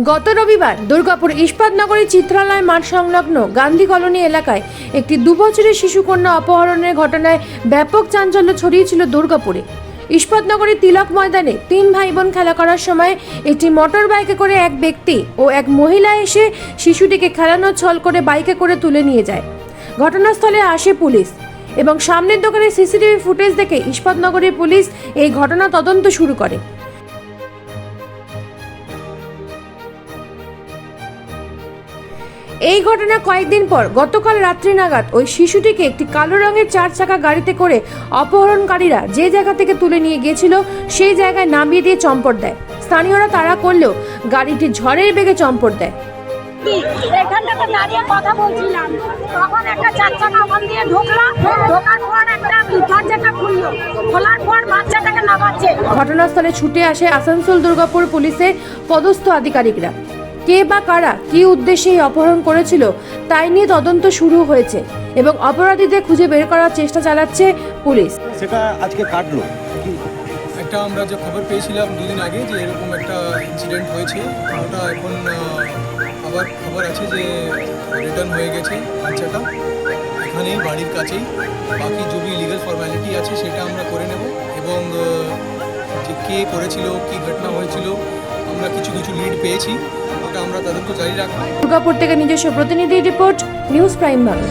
গত রবিবার দুর্গাপুর ইস্পাতনগরী চিত্রালয় মাঠ সংলগ্ন গান্ধী কলোনি এলাকায় একটি দুবছরের শিশুকন্যা অপহরণের ঘটনায় ব্যাপক চাঞ্চল্য ছড়িয়েছিল দুর্গাপুরে। ইস্পাতনগরী তিলক ময়দানে তিন ভাই বোন খেলা করার সময় একটি মোটর বাইকে করে এক ব্যক্তি ও এক মহিলা এসে শিশুটিকে খেলানোর ছল করে বাইকে করে তুলে নিয়ে যায়। ঘটনাস্থলে আসে পুলিশ এবং সামনের দোকানে সিসিটিভি ফুটেজ দেখে ইস্পাতনগরের পুলিশ এই ঘটনা তদন্ত শুরু করে। এই ঘটনা কয়েকদিন পর গতকাল রাত্রি নাগাদ ওই শিশুটিকে একটি কালো রঙের চার চাকা গাড়িতে করে অপহরণকারীরা যে জায়গা থেকে তুলে নিয়ে গিয়েছিল সেই জায়গায় নামিয়ে দিয়ে চম্পট দেয়। স্থানীয়রা তাড়া করলেও গাড়িটি ঝড়ের বেগে চম্পট দেয়। এখানটাতে দাঁড়িয়ে কথা বলছিলাম। তখন একটা চার চাকা ওখান দিয়ে ঢুকলো। ঢোকার পর একটা দরজাটা খুললো। খোলার পর বাচ্চাটাকে নামাচ্ছে। ঘটনাস্থলে ছুটে আসে আসানসোল দুর্গাপুর পুলিশের পদস্থ আধিকারিকরা। কে বা কারা কী উদ্দেশ্যে এই অপহরণ করেছিল তাই নিয়ে তদন্ত শুরু হয়েছে এবং অপরাধীদের খুঁজে বের করার চেষ্টা চালাচ্ছে পুলিশ। সেটা আজকে কাটলো। একটা আমরা যে খবর পেয়েছিলাম দুদিন আগে যে এরকম একটা ইনসিডেন্ট হয়েছে ওটা এখন আবার খবর আছে যে রিটার্ন হয়ে গেছে বাচ্চাটা। এখানেই বাড়ির কাছেই। বাকি যে লিগাল ফর্ম্যালিটি আছে সেটা আমরা করে নেব এবং যে কে করেছিল কি ঘটনা হয়েছিল আমরা কিছু কিছু লিড পেয়েছি। আমরা তাদেরকে জারি রাখব। দুর্গাপুর থেকে নিজস্ব প্রতিনিধি রিপোর্ট নিউজ প্রাইম বাংলা।